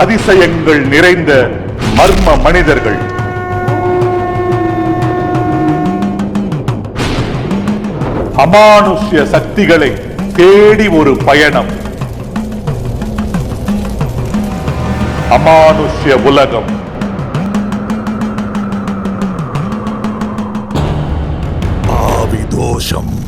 அதிசயங்கள் நிறைந்த மர்ம மனிதர்கள். அமானுஷ்ய சக்திகளை தேடி ஒரு பயணம். அமானுஷ்ய உலகம். ஆவி தோஷம்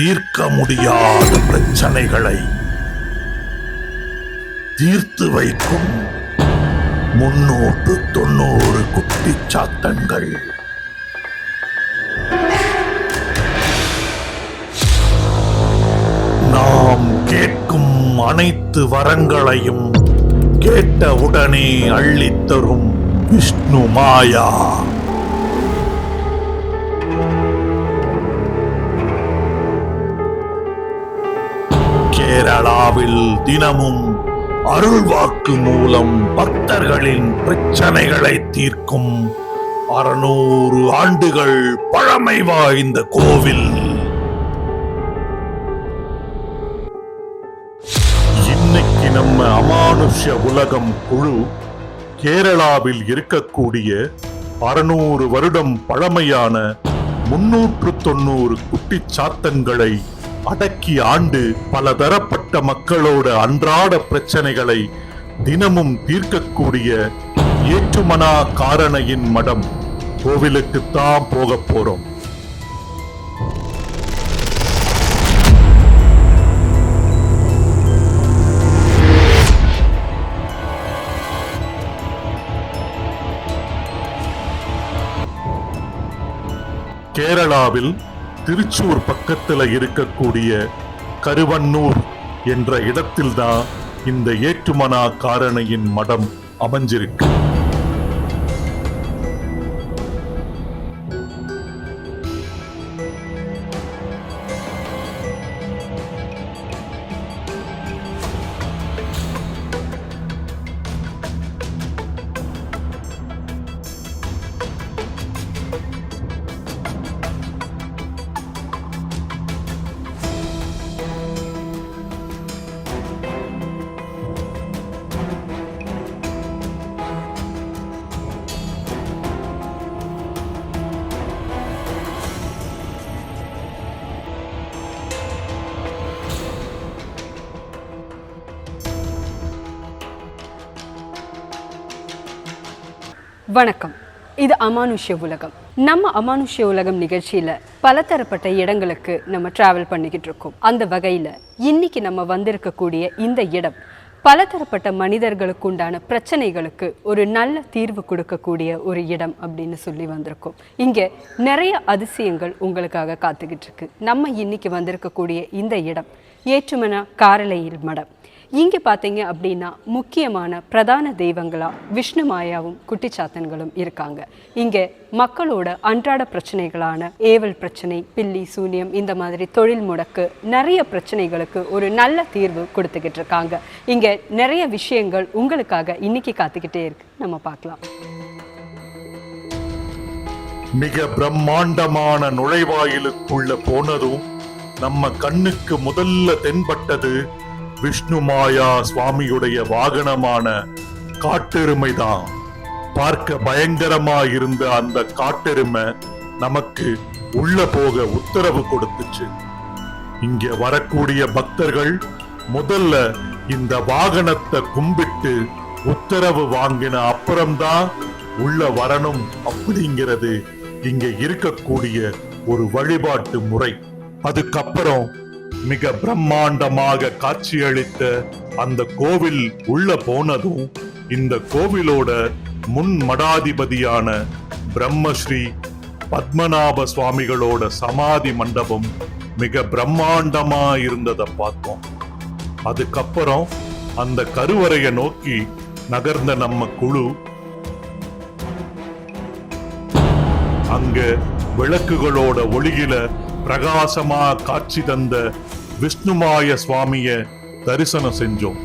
தீர்க்க முடியாத பிரச்சனைகளை தீர்த்து வைக்கும் முன்னூற்று தொண்ணூறு குட்டிச்சாத்தன்கள் நாம் கேட்கும் அனைத்து வரங்களையும் கேட்ட உடனே அள்ளித்தரும் விஷ்ணு மாயா. கேரளாவில் தினமும் அருள்வாக்கு மூலம் பக்தர்களின் பிரச்சனைகளை தீர்க்கும் அறுநூறு ஆண்டுகள் பழமை வாய்ந்த கோவில். இன்னைக்கு நம்ம அமானுஷ்ய உலகம் குழு கேரளாவில் இருக்கக்கூடிய அறுநூறு வருடம் பழமையான முன்னூற்று தொண்ணூறு குட்டி சாத்தன்களை அடக்கி ஆண்டு பல தரப்பட்ட மக்களோட அன்றாட பிரச்சனைகளை தினமும் தீர்க்கக்கூடிய ஏற்றுமனா காரணையின் மடம் கோவிலுக்குத்தான் போக போறோம். கேரளாவில் திருச்சூர் பக்கத்தில் இருக்கக்கூடிய கருவன்னூர் என்ற இடத்தில்தான் இந்த ஏற்றுமனா காரணையின் மடம் அமைஞ்சிருக்கு. வணக்கம். இது அமானுஷ்ய உலகம். நம்ம அமானுஷ்ய உலகம் நிகழ்ச்சியில பலதரப்பட்ட இடங்களுக்கு நம்ம டிராவல் பண்ணிக்கிட்டு இருக்கோம். அந்த வகையில இன்னைக்கு நம்ம வந்திருக்கக்கூடிய இந்த இடம் பலதரப்பட்ட மனிதர்களுக்கு உண்டான பிரச்சனைகளுக்கு ஒரு நல்ல தீர்வு கொடுக்கக்கூடிய ஒரு இடம் அப்படின்னு சொல்லி வந்திருக்கோம். இங்கே நிறைய அதிசயங்கள் உங்களுக்காக காத்துக்கிட்டு இருக்கு. நம்ம இன்னைக்கு வந்திருக்கக்கூடிய இந்த இடம் ஏற்றுமன காரலையில் மடம். இங்கே பார்த்தீங்க அப்படின்னா முக்கியமான பிரதான தெய்வங்களா விஷ்ணு மாயாவும் குட்டிச்சாத்தன்களும் இருக்காங்க. இங்கே மக்களோட அன்றாட பிரச்சனைகளான ஏவல் பிரச்சனை பில்லி சூனியம் இந்த மாதிரி தொழில் முடக்கு நிறைய பிரச்சனைகளுக்கு ஒரு நல்ல தீர்வு கொடுத்துக்கிட்டு இருக்காங்க. இங்கே நிறைய விஷயங்கள் உங்களுக்காக இன்னைக்கு காத்துக்கிட்டே இருக்கு. நம்ம பார்க்கலாம். மிக பிரம்மாண்டமான நுழைவாயிலுக்குள்ள போனதும் நம்ம கண்ணுக்கு முதல்ல தென்பட்டது விஷ்ணு மாயா சுவாமியுடைய வாகனமான காட்டெருமை தான் பார்க்க பயங்கரமா இருந்த அந்த காட்டெருமை நமக்கு உள்ள போக உத்தரவு கொடுத்துச்சு. இங்க வரக்கூடிய பக்தர்கள் முதல்ல இந்த வாகனத்தை கும்பிட்டு உத்தரவு வாங்கின அப்புறம்தான் உள்ள வரணும் அப்படிங்கிறது இங்க இருக்கக்கூடிய ஒரு வழிபாட்டு முறை. அதுக்கப்புறம் மிக பிரம்மாண்டமாக காட்சியளித்த அந்த கோவில் உள்ள போனதும் இந்த கோவிலோட முன் மடாதிபதியான பிரம்மஸ்ரீ பத்மநாப சுவாமிகளோட சமாதி மண்டபம் மிக பிரம்மாண்டமா இருந்ததை பார்த்தோம். அதுக்கப்புறம் அந்த கருவறையை நோக்கி நகர்ந்த நம்ம குழு அங்க விளக்குகளோட ஒளியில பிரகாசமா காட்சி தந்த விஷ்ணுமாய சுவாமிய தரிசனம் செஞ்சோம்.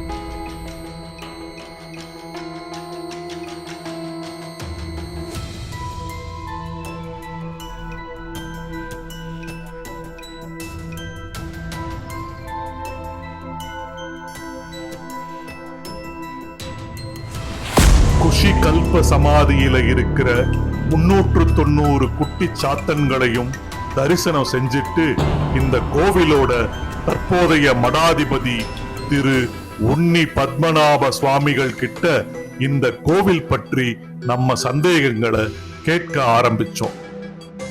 குஷி கல்ப சமாதியில இருக்கிற முன்னூற்று தொண்ணூறு குட்டி சாத்தன்களையும் தரிசனம் செஞ்சுட்டு இந்த கோவிலோட தற்போதைய மடாதிபதி திரு உன்னி பத்மநாப சுவாமிகள் கிட்ட இந்த கோவில் பற்றி நம்ம சந்தேகங்களை கேட்க ஆரம்பிச்சோம்.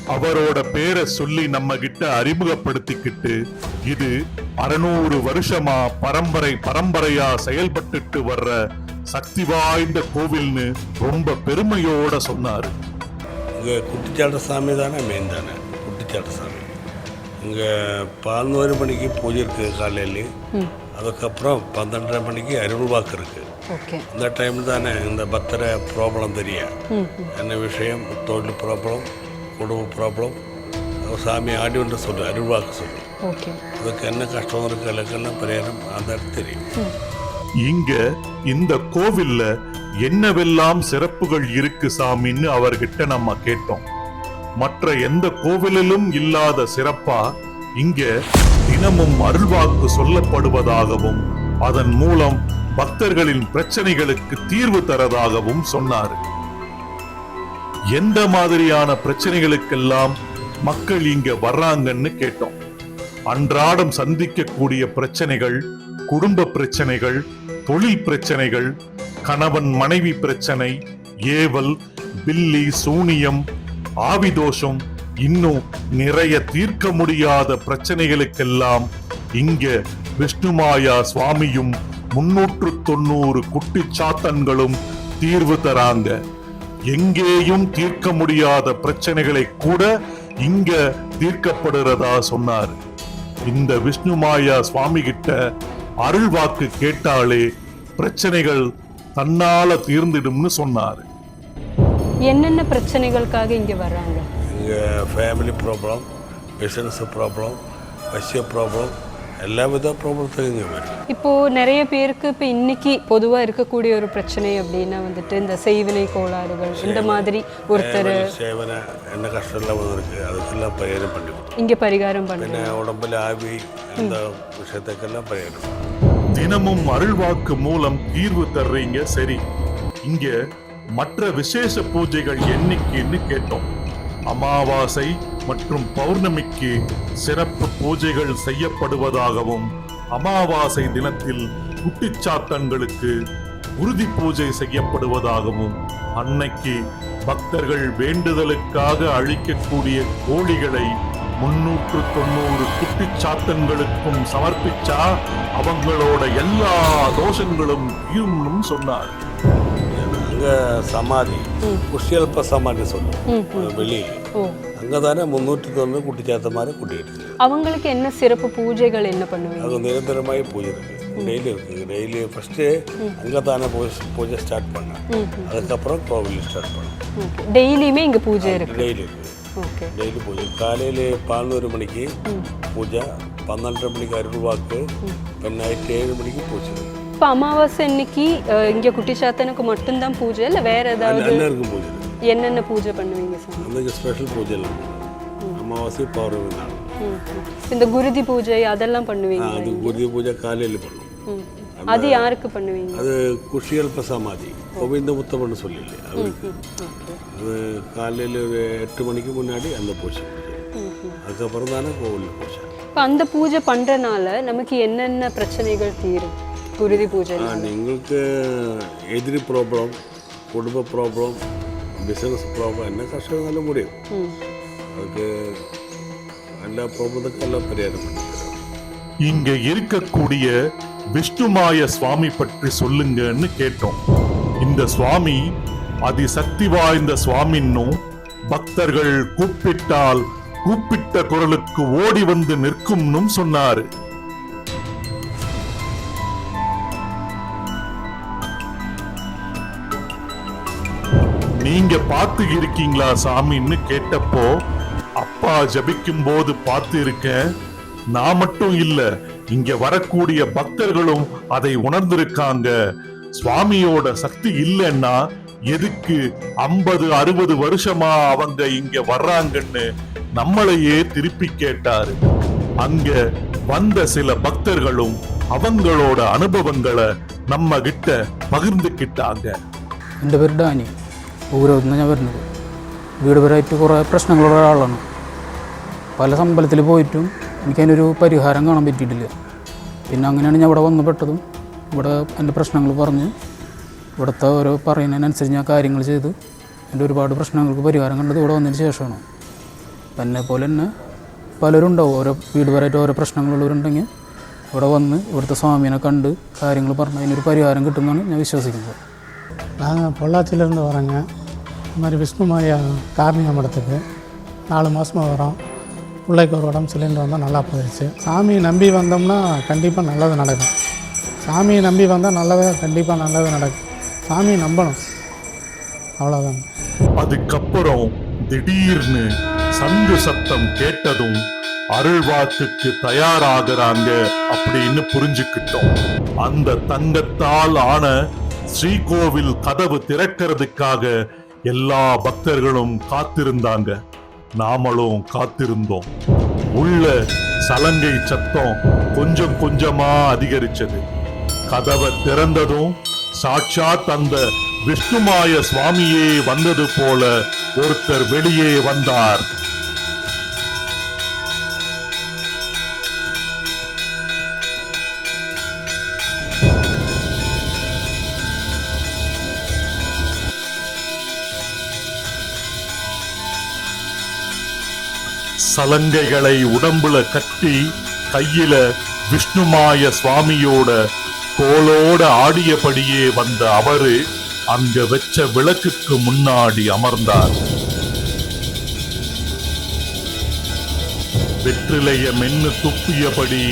அவரோட பேரை சொல்லி நம்ம கிட்ட அறிமுகப்படுத்திக்கிட்டு இது அறுநூறு வருஷமா பரம்பரை பரம்பரையா செயல்பட்டுட்டு வர்ற சக்தி வாய்ந்த கோவில்னு ரொம்ப பெருமையோட சொன்னாரு. குட்டிச்சாண்ட குட்டிச்சாட்ட சாமி தானே மெயின் தானே? குட்டிச்சாட்ட சாமி. இங்கே பதினோரு மணிக்கு பூஜை இருக்குது காலையில். அதுக்கப்புறம் பன்னெண்டரை மணிக்கு அருள்வாக்கு இருக்குது ஓகே. இந்த டைம் தானே இந்த பக்தரை ப்ராப்ளம் தெரியும் என்ன விஷயம்? தொழில் ப்ராப்ளம் குடும்ப ப்ராப்ளம் சாமி ஆடி ஒன்று சொல்லு அருள்வாக்கு சொல்லு. ஓகே. அதுக்கு என்ன கஷ்டம் இருக்கு அதுக்கெல்லாம் பரிகாரம் அந்த தெரியும். இங்க இந்த கோவில்ல என்னவெல்லாம் சிறப்புகள் இருக்கு சாமின்னு அவர்கிட்ட நம்ம கேட்டோம். மற்ற எந்த கோவிலிலும் இல்லாத சிறப்பா இங்க தினமும் அருள்வாக்கு சொல்லப்படுவதாகவும் அதன் மூலம் பக்தர்களின் பிரச்சனைகளுக்கு தீர்வு தரதாகவும் சொன்னார். எந்த மாதிரியான பிரச்சனைகளுக்கெல்லாம் மக்கள் இங்க வர்றாங்கன்னு கேட்டோம். அன்றாடம் சந்திக்கக்கூடிய பிரச்சனைகள் குடும்ப பிரச்சனைகள் தொழில் பிரச்சனைகள் கணவன் மனைவி பிரச்சனை ஏவல் பில்லி சூனியம் ஆவிதோஷம் இன்னும் நிறைய தீர்க்க முடியாத பிரச்சனைகளுக்கெல்லாம் இங்க விஷ்ணுமாயா சுவாமியும் முன்னூற்று தொண்ணூறு குட்டி சாத்தன்களும் தீர்வு தராங்க. எங்கேயும் தீர்க்க முடியாத பிரச்சனைகளை கூட இங்க தீர்க்கப்படுறதா சொன்னார். இந்த விஷ்ணுமாயா சுவாமி கிட்ட அருள் வாக்கு கேட்டாலே பிரச்சனைகள் தன்னால தீர்ந்திடும்னு சொன்னாரு. என்னென்ன பிரச்சனைகளுக்காக இங்கே வர்றாங்க? இங்கே ஃபேமிலி ப்ராப்ளம் பிஸ்னஸ் ப்ராப்ளம் பசிய ப்ராப்ளம் எல்லா வித ப்ராப்ளத்துக்கும் இங்கே வரும் இப்போது நிறைய பேருக்கு இப்போ இன்னைக்கு பொதுவாக இருக்கக்கூடிய ஒரு பிரச்சனை அப்படின்னா வந்துட்டு இந்த செய்வினை கோளாறுகள் இந்த மாதிரி ஒருத்தர் சேவனை என்ன கஷ்டம் எல்லாம் இருக்கு அதுக்கெல்லாம் பரிகாரம் பண்ணுவோம் இங்கே பரிகாரம் பண்ணுவோம் உடம்புல ஆவி இந்த விஷயத்துக்கெல்லாம் பரிகாரம் தினமும் அருள்வாக்கு மூலம் தீர்வு தர்றீங்க சரி. இங்கே மற்ற விசேஷ பூஜைகள் என்னைக்குன்னு கேட்டோம். அமாவாசை மற்றும் பௌர்ணமிக்கு சிறப்பு பூஜைகள் செய்யப்படுவதாகவும் அமாவாசை தினத்தில் குட்டிச்சாத்தன்களுக்கு உறுதி பூஜை செய்யப்படுவதாகவும் அன்னைக்கு பக்தர்கள் வேண்டுதலுக்காக அழிக்கக்கூடிய கோழிகளை முன்னூற்று தொண்ணூறு குட்டிச்சாத்தன்களுக்கும் சமர்ப்பிச்சா அவங்களோட எல்லா தோஷங்களும் தீரும்னு சொன்னார். எங்க சமாதி புஷ்யல்ப சமாதி சொல்லுவோம் வெளியில் அங்கே தானே முன்னூற்றி தொண்ணூறு குட்டிச்சாத்த மாதிரி கூட்டிகிட்டு அவங்களுக்கு என்ன சிறப்பு பூஜைகள் என்ன பண்ணுவீங்க அது நிரந்தரமாய் பூஜை இருக்கு டெய்லி இருக்கு டெய்லி ஃபஸ்ட்டு அங்கே தானே பூஜை பூஜை ஸ்டார்ட் பண்ணேன் அதுக்கப்புறம் கோவில் ஸ்டார்ட் பண்ணேன் டெய்லியுமே இங்கே பூஜை இருக்கு டெய்லி இருக்கு டெய்லி பூஜை காலையில் பதினோரு மணிக்கு பூஜை பன்னெண்டரை மணிக்கு அருள்வாக்கு பெண்ணாயிரத்தி ஏழு மணிக்கு பூஜை இப்போ அமாவாசை இன்னைக்கு இங்கே குட்டிச்சாத்தனுக்கு மட்டும்தான் பூஜை? இல்ல வேற ஏதாவது அண்ணருக்கு பூஜை. என்னென்ன பூஜை பண்ணுவீங்க சார் அன்னைக்கு ஸ்பெஷல் பூஜை எல்லாம் அமாவாசை பௌர்ணமி நாள். இந்த குருதி பூஜை அதெல்லாம் பண்ணுவீங்க அது குருதி பூஜை காலையில பண்ணுவோம். அது யாருக்கு பண்ணுவீங்க? அது குஷியல்ப சமாதி. கோவிந்தமுத்தம்னு சொல்லி அவருக்கு. அது காலையில் ஒரு எட்டு மணிக்கு முன்னாடி அந்த பூஜை. அதுக்கப்புறம் தானே கோவில் பூஜை. இப்போ அந்த பூஜை பண்ணுறனால நமக்கு என்னென்ன பிரச்சனைகள் தீரும்? குருதி பூஜை ആ നിങ്ങൾക്ക് എതിരി പ്രോബ്ലം കുടുംബ പ്രോബ്ലം ബിസിനസ് പ്രോബ്ലം എന്നെ കർഷകർ നല്ല മുടിയും அதுக்கு எல்லா ப்ராப்ளத்துக்கும் எல்லாம் பரிகாரம் பண்ணிக்கிறோம் இங்க இருக்கக்கூடிய விஷ்ணுமாய சுவாமி பற்றி சொல்லுங்கன்னு கேட்டோம் இந்த சுவாமி அதிசக்தி வாய்ந்த சுவாமின்னும் பக்தர்கள் கூப்பிட்டால் கூப்பிட்ட குரலுக்கு ஓடி வந்து நிற்கும்னும் சொன்னாரு நீங்க பார்த்து இருக்கீங்களா சாமின்னு கேட்டப்போ அப்பா ஜபிக்கும் போது பார்த்து இருக்கேன் நான் மட்டும் இல்ல இங்க வரக்கூடிய பக்தர்களும் அதை உணர்ந்திருக்காங்க. சுவாமியோட சக்தி இல்லைன்னா எதுக்கு ஐம்பது அறுபது வருஷமா அவங்க இங்க வர்றாங்கன்னு நம்மளையே திருப்பி கேட்டாரு. அங்க வந்த சில பக்தர்களும் அவங்களோட அனுபவங்களை நம்ம கிட்ட பகிர்ந்துக்கிட்டாங்க இந்த பேர் டானி ഊരകത്തു നിന്നാണ് ഞാൻ വരുന്നത്. വീടുപരമായിട്ട് കുറേ പ്രശ്നങ്ങളുള്ള ഒരാളാണ്. പല സമ്പലത്തിൽ പോയിട്ടും എനിക്കതിനൊരു പരിഹാരം കാണാൻ പറ്റിയിട്ടില്ല. പിന്നെ അങ്ങനെയാണ് ഞാൻ ഇവിടെ വന്നു പെട്ടതും. ഇവിടെ എന്റെ പ്രശ്നങ്ങൾ പറഞ്ഞ് ഇവിടുത്തെ ഓരോ പറയുന്നതിനനുസരിച്ച് ഞാൻ കാര്യങ്ങൾ ചെയ്ത് എന്റെ ഒരുപാട് പ്രശ്നങ്ങൾക്ക് പരിഹാരം കണ്ടത് ഇവിടെ വന്നതിന് ശേഷമാണ്. എന്നെ പോലെ തന്നെ പലരും ഉണ്ടാവും. ഓരോ വീടുപരമായിട്ട് ഓരോ പ്രശ്നങ്ങളുള്ളവരുണ്ടെങ്കിൽ ഇവിടെ വന്ന് ഇവിടുത്തെ സ്വാമിനെ കണ്ട് കാര്യങ്ങൾ പറഞ്ഞ് അതിനൊരു പരിഹാരം കിട്ടുമെന്നാണ് ഞാൻ വിശ്വസിക്കുന്നത്. நாங்கள் பொள்ளாச்சியிலேருந்து வரோங்க. இது மாதிரி விஷ்ணுமாயா கார்ணிக மடத்துக்கு நாலு மாதமாக வரோம். பிள்ளைக்கு ஒரு உடம்பு சிலிண்டர் வந்தால் நல்லா போயிடுச்சு. சாமியை நம்பி வந்தோம்னா கண்டிப்பாக நல்லது நடக்கும். சாமியை நம்பி வந்தால் நல்லதாக கண்டிப்பாக நல்லது நடக்கும். சாமியை நம்பணும். அவ்வளோதான் அதுக்கப்புறம் திடீர்னு சங்கு சத்தம் கேட்டதும் அருள்வாக்குக்கு தயாராகிறாங்க அப்படின்னு புரிஞ்சுக்கிட்டோம். அந்த தங்கத்தால் ஆன ஸ்ரீகோவில் கதவு திறக்கிறதுக்காக எல்லா பக்தர்களும் காத்திருந்தாங்க. நாமளும் காத்திருந்தோம். உள்ள சலங்கை சத்தம் கொஞ்சம் கொஞ்சமா அதிகரிச்சது. கதவை திறந்ததும் சாட்சாத் அந்த விஷ்ணுமாய சுவாமியே வந்தது போல ஒருத்தர் வெளியே வந்தார். சலங்கைகளை உடம்புல கட்டி கையில விஷ்ணுமாய சுவாமியோட கோலோட ஆடியபடியே வந்த அவரு அங்க வச்ச விளக்குக்கு முன்னாடி அமர்ந்தார். வெற்றிலைய மென்னு துப்பியபடி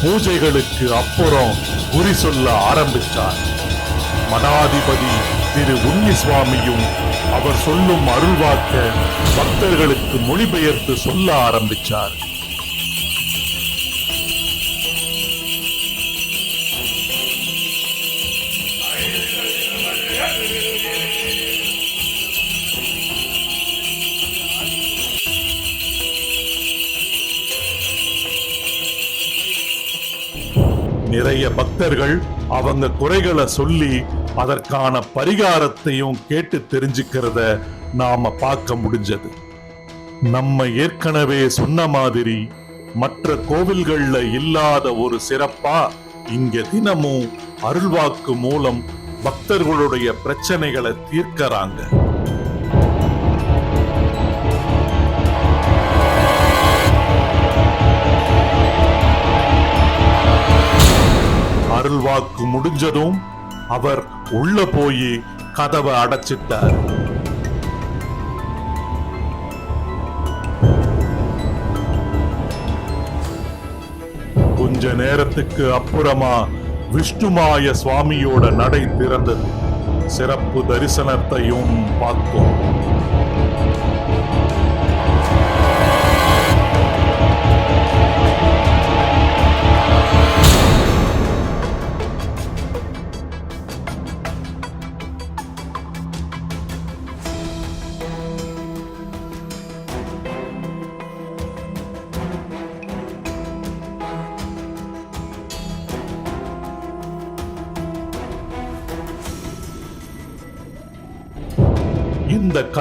பூஜைகளுக்கு அப்புறம் குறி சொல்ல ஆரம்பிச்சார். மடாதிபதி திரு உன்னி சுவாமியும் அவர் சொல்லும் அருள்வாக்க பக்தர்களுக்கு மொழிபெயர்த்து சொல்ல ஆரம்பிச்சார். நிறைய பக்தர்கள் அவங்க குறைகளை சொல்லி அதற்கான பரிகாரத்தையும் கேட்டு தெரிஞ்சுக்கிறத நாம பார்க்க முடிஞ்சது. நம்ம ஏற்கனவே சொன்ன மாதிரி மற்ற கோவில்கள்ல இல்லாத ஒரு சிறப்பா இங்க தினமும் அருள்வாக்கு மூலம் பக்தர்களுடைய பிரச்சனைகளை தீர்க்கறாங்க. அருள்வாக்கு முடிஞ்சதும் அவர் உள்ள போய் கதவை அடைச்சிட்டார். கொஞ்ச நேரத்துக்கு அப்புறமா விஷ்ணுமாய சுவாமியோட நடை திறந்தது. சிறப்பு தரிசனத்தையும் பார்த்தோம்.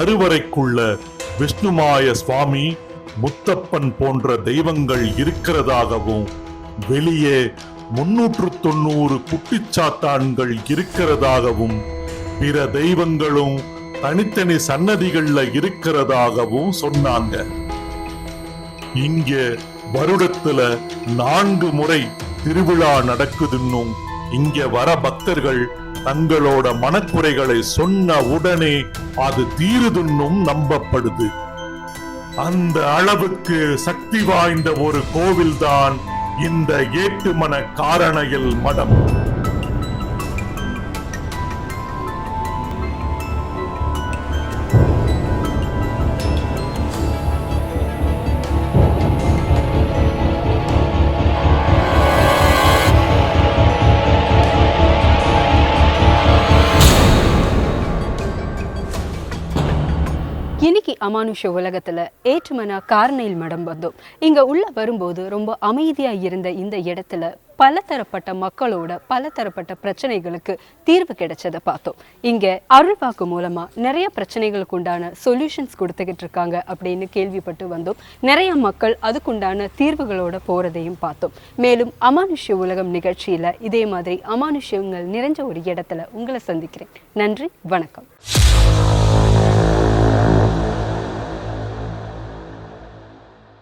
கருவறைக்குள்ள விஷ்ணுமாய சுவாமி முத்தப்பன் போன்ற தெய்வங்கள் இருக்கிறதாகவும் வெளியே முன்னூற்று தொண்ணூறு குட்டிச்சாத்தான்கள் இருக்கிறதாகவும் பிற தெய்வங்களும் தனித்தனி சன்னதிகள்ல இருக்கிறதாகவும் சொன்னாங்க. இங்க வருடத்துல நான்கு முறை திருவிழா நடக்குதுன்னும் இங்க வர பக்தர்கள் தங்களோட மனக்குறைகளை சொன்ன உடனே அது தீருதுன்னும் நம்பப்படுது. அந்த அளவுக்கு சக்தி வாய்ந்த ஒரு கோவில்தான் இந்த ஏட்டுமன காரணையில் மடம். அமானுஷ உலகத்துல ஏற்றுமனா கார்னைல் மடம் வந்தோம். இங்க உள்ள வரும்போது ரொம்ப அமைதியா இருந்த இந்த இடத்துல பலதரப்பட்ட மக்களோட பலதரப்பட்ட பிரச்சனைகளுக்கு தீர்வு கிடைச்சதை பார்த்தோம். இங்க அருள்வாக்கு மூலமா நிறைய பிரச்சனைகளுக்கு உண்டான சொல்யூஷன்ஸ் கொடுத்துக்கிட்டு இருக்காங்க அப்படின்னு கேள்விப்பட்டு வந்தோம். நிறைய மக்கள் அதுக்குண்டான தீர்வுகளோட போறதையும் பார்த்தோம். மேலும் அமானுஷ்ய உலகம் நிகழ்ச்சியில இதே மாதிரி அமானுஷ்யங்கள் நிறைஞ்ச ஒரு இடத்துல உங்களை சந்திக்கிறேன். நன்றி வணக்கம்.